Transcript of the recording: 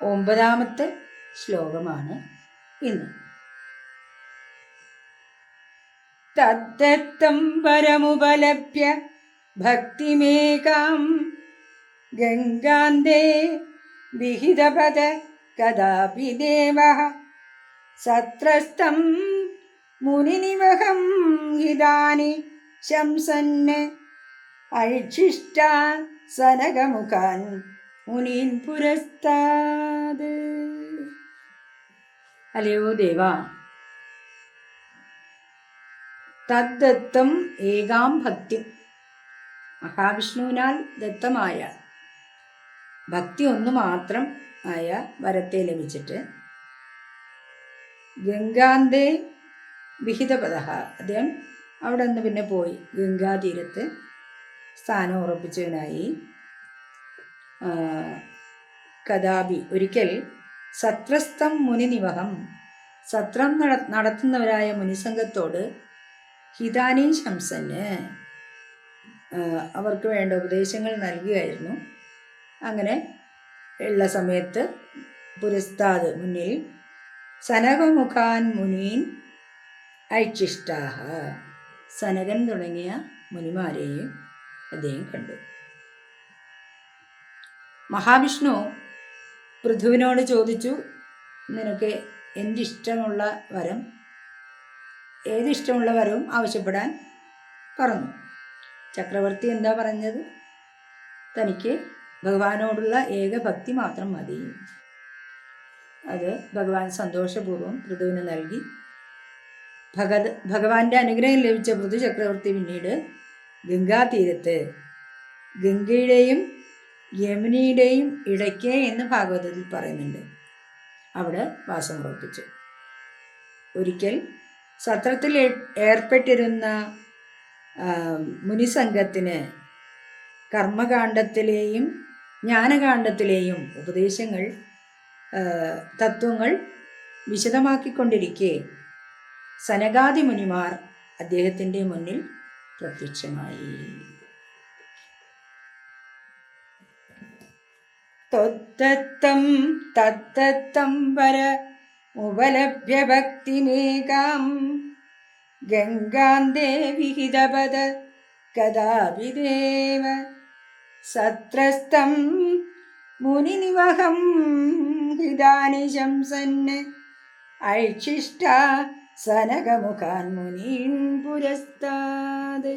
ഒമ്പതാമത്തെ ശ്ലോകമാണ് ഇന്ന്. തദ്ദത്തം പരമുപലഭ്യ ഭക്തിമേകാം ഗംഗാന്തേ വിഹിതപദ കഥാപി ദേവ സത്രസ്തം മുനിനിവഹം ഹിതാനി ശംസന് അഴിക്ഷിഷ്ട സനകമുഖാൻ മുനീൻ പുരസ്താത് അല്ലയോ ദേവ തദ്ദത്തം ഏകാം ഭക്തി. മഹാവിഷ്ണുവിനാൽ ദത്തമായ ഭക്തി ഒന്ന് മാത്രം ആയ വരത്തെ ലഭിച്ചിട്ട് ഗംഗാന്തേ വിഹിതപദ. അദ്ദേഹം അവിടെ നിന്ന് പിന്നെ പോയി. ഗംഗാതീരത്ത് സ്ഥാനം ഉറപ്പിച്ചതിനായി കഥാപി. ഒരിക്കൽ സത്രസ്ഥം മുനിനിവഹം. സത്രം നട നടത്തുന്നവരായ മുനിസംഘത്തോട് ഹിതാനി ശംസന് അവർക്ക് വേണ്ട ഉപദേശങ്ങൾ നൽകുകയായിരുന്നു. അങ്ങനെ ഉള്ള സമയത്ത് പുരസ്താദ് മുന്നിൽ സനകമുഖാൻ മുനീൻ ഐക്ഷിഷ്ടാഹ സനകൻ തുടങ്ങിയ മുനിമാരെയും അദ്ദേഹം കണ്ടു. മഹാവിഷ്ണു പൃഥുവിനോട് ചോദിച്ചു നിനക്ക് എന്റെ ഇഷ്ടമുള്ള വരം? ഏതിഷ്ടമുള്ള വരവും ആവശ്യപ്പെടാൻ പറഞ്ഞു. ചക്രവർത്തി എന്താ പറഞ്ഞത്? തനിക്ക് ഭഗവാനോടുള്ള ഏക ഭക്തി മാത്രം മതി. അത് ഭഗവാൻ സന്തോഷപൂർവം പൃഥുവിന് നൽകി. ഭഗത് ഭഗവാന്റെ അനുഗ്രഹം ലഭിച്ച പൃഥു ചക്രവർത്തി പിന്നീട് ഗംഗാതീരത്ത് ഗംഗയുടെയും യമുനയുടെയും ഇടയ്ക്ക് എന്ന് ഭാഗവതത്തിൽ പറയുന്നുണ്ട്. അവിടെ വാസം ഉറപ്പിച്ചു. ഒരിക്കൽ സത്രത്തിൽ ഏർപ്പെട്ടിരുന്ന മുനിസംഘത്തിന് കർമ്മകാന്ഡത്തിലെയും ജ്ഞാനകാന്ഡത്തിലെയും ഉപദേശങ്ങൾ തത്വങ്ങൾ വിശദമാക്കിക്കൊണ്ടിരിക്കെ സനകാദി മുനിമാർ അദ്ദേഹത്തിന്റെ മുന്നിൽ പ്രത്യക്ഷമായി. തൊത്തത്തം തത്തത്തം വര ഉപലഭ്യ ഭക്തിമേകാം ഗംഗാന്തേ വിഹിതപദ കഥാപിദേവ സത്രസ്തം മുനിനിവഹം ഹിതാനി ശംസന് ഐക്ഷിഷ്ട സനകമുഖാൻ മുനീൻ പുരസ്താത്